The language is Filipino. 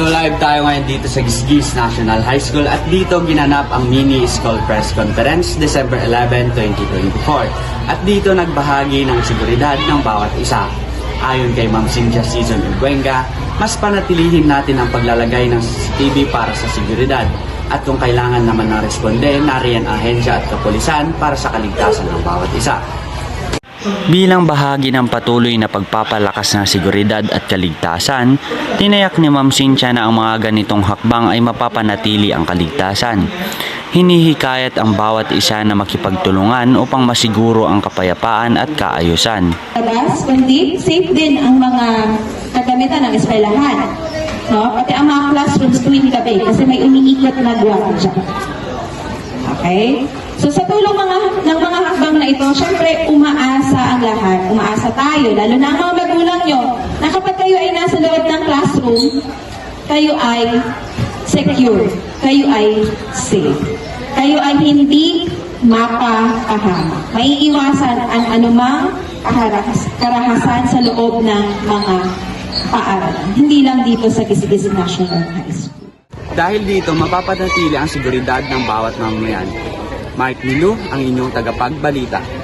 So live tayo ngayon dito sa Gisgis National High School at dito ginanap ang mini school press conference December 11, 2024. At dito nagbahagi ng seguridad ng bawat isa. Ayon kay Ma'am Cynthia Season Uguenga, mas panatilihin natin ang paglalagay ng CCTV para sa seguridad. At kung kailangan naman ng responde, nariyan ahensya at kapulisan para sa kaligtasan ng bawat isa. Bilang bahagi ng patuloy na pagpapalakas ng seguridad at kaligtasan, tinayak ni Ma'am Cynthia na ang mga ganitong hakbang ay mapapanatili ang kaligtasan. Hinihikayat ang bawat isa na makipagtulungan upang masiguro ang kapayapaan at kaayusan. labas, kundi safe din ang mga kagamitan ng eskwelahan. No? Pati ang mga classrooms tuwing gabi kasi may umiikot na gwardiya. Okay? So sa tulong mga, ng mga hakbang na ito, syempre umaasa ang lahat. Umaasa tayo, lalo na ang mga magulang nyo, na kapag kayo ay nasa loob ng classroom, kayo ay secure. Kayo ay safe. Kayo ay hindi mapapahamak. May iwasan ang anumang karahasan sa loob ng mga paaralan. Hindi lang dito sa Kisigis National High School. Dahil dito, mapapanatili ang seguridad ng bawat mamamayan. Mark Milu, ang inyong tagapagbalita.